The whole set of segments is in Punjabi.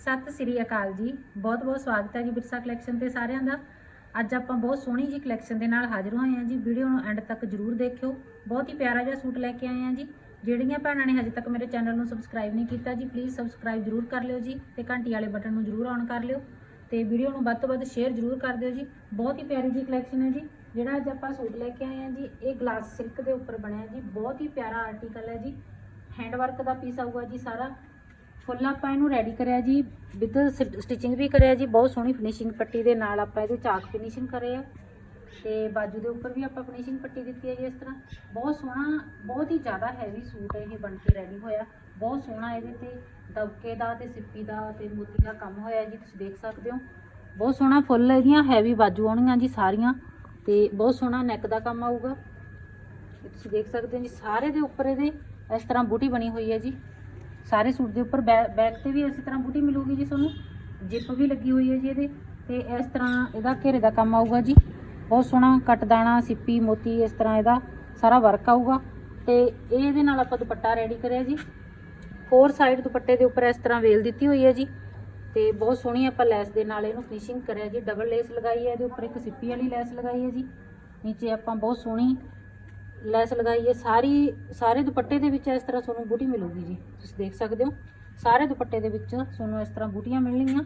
ਸਤਿ ਸ੍ਰੀ ਅਕਾਲ ਜੀ। ਬਹੁਤ ਬਹੁਤ ਸਵਾਗਤ ਹੈ ਜੀ ਬਿਰਸਾ ਕਲੈਕਸ਼ਨ ਤੇ ਸਾਰਿਆਂ ਦਾ। ਅੱਜ ਆਪਾਂ ਬਹੁਤ ਸੋਹਣੀ ਜੀ ਕਲੈਕਸ਼ਨ ਦੇ ਨਾਲ ਹਾਜ਼ਰ ਹੋਏ ਹਾਂ ਜੀ। ਵੀਡੀਓ ਨੂੰ ਐਂਡ ਤੱਕ ਜਰੂਰ ਦੇਖਿਓ। ਬਹੁਤ ਹੀ ਪਿਆਰਾ ਜਿਹਾ ਸੂਟ ਲੈ ਕੇ ਆਏ ਹਾਂ ਜੀ। ਜਿਹੜੀਆਂ ਭੈਣਾਂ ਨੇ ਹਜੇ ਤੱਕ ਮੇਰੇ ਚੈਨਲ ਨੂੰ ਸਬਸਕ੍ਰਾਈਬ ਨਹੀਂ ਕੀਤਾ ਜੀ ਪਲੀਜ਼ ਸਬਸਕ੍ਰਾਈਬ ਜਰੂਰ ਕਰ ਲਿਓ ਜੀ ਤੇ ਘੰਟੀ ਵਾਲੇ ਬਟਨ ਨੂੰ ਜਰੂਰ ਔਨ ਕਰ ਲਿਓ ਤੇ ਵੀਡੀਓ ਨੂੰ ਵੱਧ ਤੋਂ ਵੱਧ ਸ਼ੇਅਰ ਜਰੂਰ ਕਰ ਦਿਓ ਜੀ। ਬਹੁਤ ਹੀ ਪਿਆਰੀ ਜੀ ਕਲੈਕਸ਼ਨ ਹੈ ਜੀ। ਜਿਹੜਾ ਅੱਜ ਆਪਾਂ ਸੂਟ ਲੈ ਕੇ ਆਏ ਹਾਂ ਜੀ, ਇਹ ਗਲਾਸ ਸਿਲਕ ਦੇ ਉੱਪਰ ਬਣਿਆ ਜੀ। ਬਹੁਤ ਹੀ ਪਿਆਰਾ ਆਰਟੀਕਲ ਹੈ ਜੀ। ਹੈਂਡ ਵਰਕ ਦਾ ਪੀਸ ਆਊਗਾ ਜੀ ਸਾਰਾ। ਫੁੱਲ ਆਪਾਂ ਇਹਨੂੰ ਰੈਡੀ ਕਰਿਆ ਜੀ ਵਿਦ ਸਟਿਚਿੰਗ ਵੀ ਕਰਿਆ ਜੀ, ਬਹੁਤ ਸੋਹਣੀ ਫਿਨਿਸ਼ਿੰਗ ਪੱਟੀ ਦੇ ਨਾਲ ਆਪਾਂ ਇਹਦੇ ਚਾਕ ਫਿਨਿਸ਼ਿੰਗ ਕਰੇ ਆ। ਤੇ ਬਾਜੂ ਦੇ ਉੱਪਰ ਵੀ ਆਪਾਂ ਫਿਨਿਸ਼ਿੰਗ ਪੱਟੀ ਦਿੱਤੀ ਹੈ ਜੀ ਇਸ ਤਰ੍ਹਾਂ। ਬਹੁਤ ਸੋਹਣਾ, ਬਹੁਤ ਹੀ ਜ਼ਿਆਦਾ ਹੈਵੀ ਸੂਟ ਇਹ ਬਣ ਕੇ ਰੈਡੀ ਹੋਇਆ। ਬਹੁਤ ਸੋਹਣਾ ਇਹਦੇ ਤੇ ਦਬਕੇ ਦਾ ਤੇ ਸਿੱਪੀ ਦਾ ਤੇ ਮੋਤੀ ਦਾ ਕੰਮ ਹੋਇਆ ਜੀ, ਤੁਸੀਂ ਦੇਖ ਸਕਦੇ ਹੋ। ਬਹੁਤ ਸੋਹਣਾ ਫੁੱਲ ਇਹਦੀਆਂ ਹੈਵੀ ਬਾਜੂ ਆਉਣਗੀਆਂ ਜੀ ਸਾਰੀਆਂ। ਤੇ ਬਹੁਤ ਸੋਹਣਾ ਨੈਕ ਦਾ ਕੰਮ ਆਊਗਾ। ਤੁਸੀਂ ਦੇਖ ਸਕਦੇ ਹੋ ਜੀ, ਸਾਰੇ ਦੇ ਉੱਪਰ ਇਹਦੇ ਇਸ ਤਰ੍ਹਾਂ ਬੂਟੀ ਬਣੀ ਹੋਈ ਹੈ ਜੀ। ਸਾਰੇ ਸੂਟ ਦੇ ਉੱਪਰ ਬੈ- ਬੈਕ ਤੇ ਵੀ ਇਸੇ ਤਰ੍ਹਾਂ ਬੂਟੀ ਮਿਲੂਗੀ ਜੀ ਤੁਹਾਨੂੰ। ਜਿਪ ਵੀ ਲੱਗੀ ਹੋਈ ਹੈ ਜੀ ਇਹਦੇ। ਤੇ ਇਸ ਤਰ੍ਹਾਂ ਇਹਦਾ ਘੇਰੇ ਦਾ ਕੰਮ ਆਊਗਾ ਜੀ। ਬਹੁਤ ਸੋਹਣਾ ਕੱਟ ਸਿੱਪੀ, ਮੋਤੀ, ਇਸ ਤਰ੍ਹਾਂ ਇਹਦਾ ਸਾਰਾ ਵਰਕ ਆਊਗਾ। ਤੇ ਇਹਦੇ ਨਾਲ ਆਪਾਂ ਦੁਪੱਟਾ ਰੈਡੀ ਕਰਿਆ ਜੀ। ਫੋਰ ਸਾਈਡ ਦੁਪੱਟੇ ਦੇ ਉੱਪਰ ਇਸ ਤਰ੍ਹਾਂ ਵੇਲ ਦਿੱਤੀ ਹੋਈ ਹੈ ਜੀ। ਤੇ ਬਹੁਤ ਸੋਹਣੀ ਆਪਾਂ ਲੈਸ ਦੇ ਨਾਲ ਇਹਨੂੰ ਫਿਨਿਸ਼ਿੰਗ ਕਰਿਆ ਜੀ। ਡਬਲ ਲੈਸ ਲਗਾਈ ਹੈ, ਇਹਦੇ ਉੱਪਰ ਇੱਕ ਸਿੱਪੀ ਵਾਲੀ ਲੈਸ ਲਗਾਈ ਹੈ ਜੀ। ਨੀਚੇ ਆਪਾਂ ਬਹੁਤ ਸੋਹਣੀ ਲੈਸ ਲਗਾਈ ਹੈ। ਸਾਰੀ, ਸਾਰੇ ਦੁਪੱਟੇ ਦੇ ਵਿੱਚ ਇਸ ਤਰ੍ਹਾਂ ਤੁਹਾਨੂੰ ਬੂਟੀ ਮਿਲੂਗੀ ਜੀ। ਤੁਸੀਂ ਦੇਖ ਸਕਦੇ ਹੋ। ਸਾਰੇ ਦੁਪੱਟੇ ਦੇ ਵਿੱਚ ਤੁਹਾਨੂੰ ਇਸ ਤਰ੍ਹਾਂ ਬੂਟੀਆਂ ਮਿਲਣਗੀਆਂ।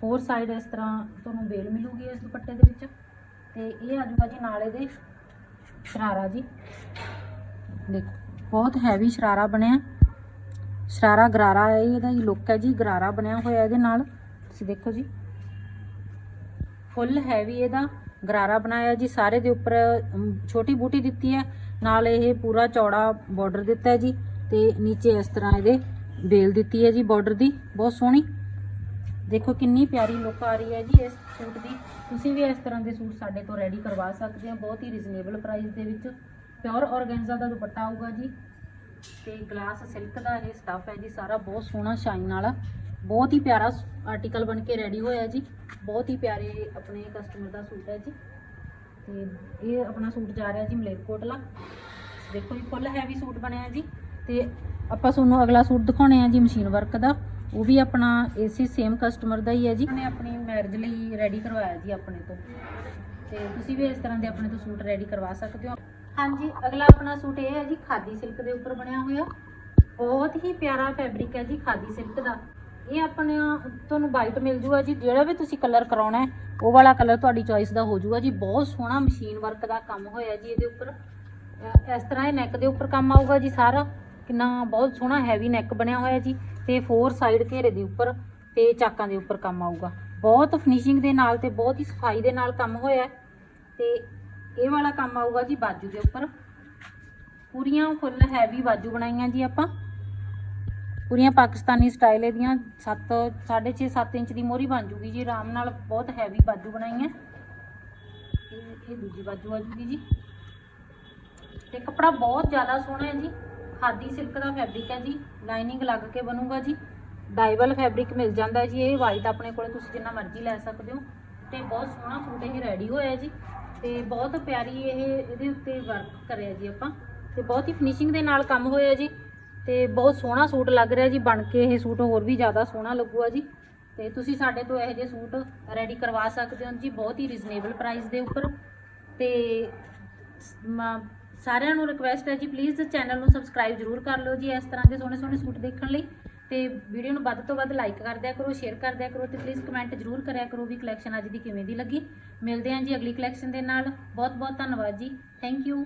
ਫੋਰ ਸਾਈਡ ਇਸ ਤਰ੍ਹਾਂ ਤੁਹਾਨੂੰ ਬੇਲ ਮਿਲੂਗੀ ਇਸ ਦੁਪੱਟੇ ਦੇ ਵਿੱਚ। ਤੇ ਇਹ ਆਜੂਗਾ ਜੀ ਨਾਲੇ ਦੇ ਸ਼ਰਾਰਾ ਜੀ। ਦੇਖੋ, ਬਹੁਤ ਹੈਵੀ ਸ਼ਰਾਰਾ ਬਣਿਆ। ਸ਼ਰਾਰਾ ਗਰਾਰਾ ਹੈ ਇਹਦਾ ਜੀ ਲੁੱਕ ਹੈ ਜੀ, ਗਰਾਰਾ ਬਣਿਆ ਹੋਇਆ ਇਹਦੇ ਨਾਲ। ਤੁਸੀਂ ਦੇਖੋ ਜੀ। ਫੁੱਲ ਹੈਵੀ ਇਹਦਾ। ਗਰਾਰਾ ਬਣਾਇਆ ਜੀ, ਸਾਰੇ ਦੇ ਉੱਪਰ ਛੋਟੀ ਬੂਟੀ ਦਿੱਤੀ ਹੈ। ਨਾਲ ਇਹ ਪੂਰਾ ਚੌੜਾ ਬਾਰਡਰ ਦਿੱਤਾ ਹੈ ਜੀ ਤੇ ਨੀਚੇ ਇਸ ਤਰ੍ਹਾਂ ਇਹਦੇ ਬੇਲ ਦਿੱਤੀ ਹੈ ਜੀ ਬਾਰਡਰ ਦੀ। ਬਹੁਤ ਸੋਹਣੀ। ਦੇਖੋ ਕਿੰਨੀ ਪਿਆਰੀ ਲੁੱਕ ਆ ਰਹੀ ਹੈ ਜੀ ਇਸ ਸੂਟ ਦੀ। ਤੁਸੀਂ ਵੀ ਇਸ ਤਰ੍ਹਾਂ ਦੇ ਸੂਟ ਸਾਡੇ ਤੋਂ ਰੈਡੀ ਕਰਵਾ ਸਕਦੇ ਹੋ। ਬਹੁਤ ਹੀ ਰੀਜ਼ਨੇਬਲ ਪ੍ਰਾਈਸ ਦੇ ਵਿੱਚ। ਪਿਓਰ ਔਰਗੈਂਜ਼ਾ ਦਾ ਦੁਪੱਟਾ ਆਊਗਾ ਜੀ। ਤੇ ਗਲਾਸ ਸਿਲਕ ਦਾ ਇਹ ਸਟਫ ਹੈ ਜੀ। ਸਾਰਾ ਬਹੁਤ ਸੋਹਣਾ ਸ਼ਾਈਨ ਵਾਲਾ। ਬਹੁਤ ਹੀ ਪਿਆਰਾ ਆਰਟੀਕਲ ਬਣ ਕੇ ਰੈਡੀ ਹੋਇਆ ਜੀ। ਬਹੁਤ ਹੀ ਪਿਆਰੇ ਆਪਣੇ ਕਸਟਮਰ ਦਾ ਸੂਟ ਹੈ ਜੀ। ਤੇ ਇਹ ਆਪਣਾ ਸੂਟ ਜਾ ਰਿਹਾ ਜੀ ਮਲੇਰਕੋਟਲਾ। ਦੇਖੋ ਜੀ ਫੁੱਲ ਹੈਵੀ ਸੂਟ ਬਣਿਆ ਜੀ। ਤੇ ਆਪਾਂ ਤੁਹਾਨੂੰ ਅਗਲਾ ਸੂਟ ਦਿਖਾਉਣੇ ਆ ਜੀ ਮਸ਼ੀਨ ਵਰਕ ਦਾ। ਉਹ ਵੀ ਆਪਣਾ ਏਸੀ ਸੇਮ ਕਸਟਮਰ ਦਾ ਹੀ ਹੈ ਜੀ। ਉਹਨੇ ਆਪਣੀ ਮੈਰਿਜ ਲਈ ਰੈਡੀ ਕਰਵਾਇਆ ਜੀ ਆਪਣੇ ਤੋਂ। ਤੇ ਤੁਸੀਂ ਵੀ ਇਸ ਤਰ੍ਹਾਂ ਦੇ ਆਪਣੇ ਤੋਂ ਸੂਟ ਰੈਡੀ ਕਰਵਾ ਸਕਦੇ ਹੋ। ਹਾਂਜੀ, ਅਗਲਾ ਆਪਣਾ ਸੂਟ ਇਹ ਹੈ ਜੀ, ਖਾਦੀ ਸਿਲਕ ਦੇ ਉੱਪਰ ਬਣਿਆ ਹੋਇਆ। ਬਹੁਤ ਹੀ ਪਿਆਰਾ ਫੈਬਰਿਕ ਹੈ ਜੀ ਖਾਦੀ ਸਿਲਕ ਦਾ। ਇਹ ਆਪਣੇ ਤੁਹਾਨੂੰ ਵਾਈਟ ਮਿਲ ਜੂਗਾ ਜੀ, ਜਿਹੜਾ ਵੀ ਤੁਸੀਂ ਕਲਰ ਕਰਾਉਣਾ ਹੈ, ਉਹ ਵਾਲਾ ਕਲਰ ਤੁਹਾਡੀ ਚੋਇਸ ਦਾ ਹੋ ਜੂਗਾ ਜੀ। ਬਹੁਤ ਸੋਹਣਾ ਮਸ਼ੀਨ ਵਰਕ ਦਾ ਕੰਮ ਹੋਇਆ ਜੀ ਇਹਦੇ ਉੱਪਰ। ਇਸ ਤਰ੍ਹਾਂ ਇਹ ਨੈਕ ਦੇ ਉੱਪਰ ਕੰਮ ਆਊਗਾ ਜੀ ਸਾਰਾ। ਕਿੰਨਾ ਬਹੁਤ ਸੋਹਣਾ ਹੈਵੀ ਨੈਕ ਬਣਿਆ ਹੋਇਆ ਜੀ। ਤੇ ਫੋਰ ਸਾਈਡ ਘੇਰੇ ਦੇ ਉੱਪਰ ਤੇ ਚਾਕਾਂ ਦੇ ਉੱਪਰ ਕੰਮ ਆਊਗਾ। ਬਹੁਤ ਫਿਨਿਸ਼ਿੰਗ ਦੇ ਨਾਲ ਤੇ ਬਹੁਤ ਹੀ ਸਫ਼ਾਈ ਦੇ ਨਾਲ ਕੰਮ ਹੋਇਆ ਹੈ। ਤੇ ਇਹ ਵਾਲਾ ਕੰਮ ਆਊਗਾ ਜੀ ਬਾਜੂ ਦੇ ਉੱਪਰ। ਪੂਰੀਆਂ ਫੁੱਲ ਹੈਵੀ ਬਾਜੂ ਬਣਾਈਆਂ ਜੀ ਆਪਾਂ। ਪੂਰੀਆਂ ਪਾਕਿਸਤਾਨੀ ਸਟਾਈਲ ਇਹਦੀਆਂ 7 6.5 7 ਇੰਚ ਦੀ ਮੋਰੀ ਬਣ ਜੂਗੀ ਜੀ। ਆਰਾਮ ਨਾਲ ਬਹੁਤ ਹੈਵੀ ਬਾਜੂ ਬਣਾਈਆਂ ਇਹ ਇਹ ਦੂਜੀ ਬਾਜੂ ਆ ਜੂਗੀ ਜੀ। ਤੇ ਕੱਪੜਾ ਬਹੁਤ ਜ਼ਿਆਦਾ ਸੋਹਣਾ ਹੈ ਜੀ। ਖਾਦੀ ਸਿਲਕ ਦਾ ਫੈਬਰਿਕ ਹੈ ਜੀ। ਲਾਈਨਿੰਗ ਲੱਗ ਕੇ ਬਣੂਗਾ ਜੀ। ਡਾਈਵਲ ਫੈਬਰਿਕ ਮਿਲ ਜਾਂਦਾ ਜੀ। ਇਹ ਵਾਈਟ ਆਪਣੇ ਕੋਲੇ ਤੁਸੀਂ ਜਿੰਨਾ ਮਰਜ਼ੀ ਲੈ ਸਕਦੇ ਹੋ। ਤੇ ਬਹੁਤ ਸੋਹਣਾ ਸੂਟ ਇਹ ਰੈਡੀ ਹੋਇਆ ਜੀ। ਤੇ ਬਹੁਤ ਪਿਆਰੀ ਇਹ, ਇਹਦੇ ਉੱਤੇ ਵਰਕ ਕਰਿਆ ਜੀ ਆਪਾਂ। ਤੇ ਬਹੁਤ ਹੀ ਫਿਨਿਸ਼ਿੰਗ ਦੇ ਨਾਲ ਕੰਮ ਹੋਇਆ ਜੀ। ਤੇ ਬਹੁਤ ਸੋਹਣਾ ਸੂਟ ਲੱਗ ਰਿਹਾ ਜੀ, ਬਣ ਕੇ ਇਹ ਸੂਟ ਹੋਰ ਵੀ ਜ਼ਿਆਦਾ ਸੋਹਣਾ ਲੱਗੂਗਾ ਜੀ। ਤੇ ਤੁਸੀਂ ਸਾਡੇ ਤੋਂ ਇਹੋ ਜਿਹੇ ਸੂਟ ਰੈਡੀ ਕਰਵਾ ਸਕਦੇ ਹੋ ਜੀ, ਬਹੁਤ ਹੀ ਰੀਜ਼ਨੇਬਲ ਪ੍ਰਾਈਸ ਦੇ ਉੱਪਰ। ਤੇ ਸਾਰਿਆਂ ਨੂੰ ਰਿਕਵੈਸਟ ਹੈ ਜੀ ਪਲੀਜ਼ ਚੈਨਲ ਨੂੰ ਸਬਸਕ੍ਰਾਈਬ ਜਰੂਰ ਕਰ ਲਓ ਜੀ, ਇਸ ਤਰ੍ਹਾਂ ਦੇ ਸੋਹਣੇ ਸੋਹਣੇ ਸੂਟ ਦੇਖਣ ਲਈ। ਤੇ ਵੀਡੀਓ ਨੂੰ ਵੱਧ ਤੋਂ ਵੱਧ ਲਾਈਕ ਕਰ ਦਿਆ ਕਰੋ ਸ਼ੇਅਰ ਕਰ ਦਿਆ ਕਰੋ ਤੇ ਪਲੀਜ਼ ਕਮੈਂਟ ਜਰੂਰ ਕਰਿਆ ਕਰੋ ਵੀ ਕਲੈਕਸ਼ਨ ਅੱਜ ਦੀ ਕਿਵੇਂ ਦੀ ਲੱਗੀ। ਮਿਲਦੇ ਹਾਂ ਜੀ ਅਗਲੀ ਕਲੈਕਸ਼ਨ ਦੇ ਨਾਲ। ਬਹੁਤ ਬਹੁਤ ਧੰਨਵਾਦ ਜੀ। Thank you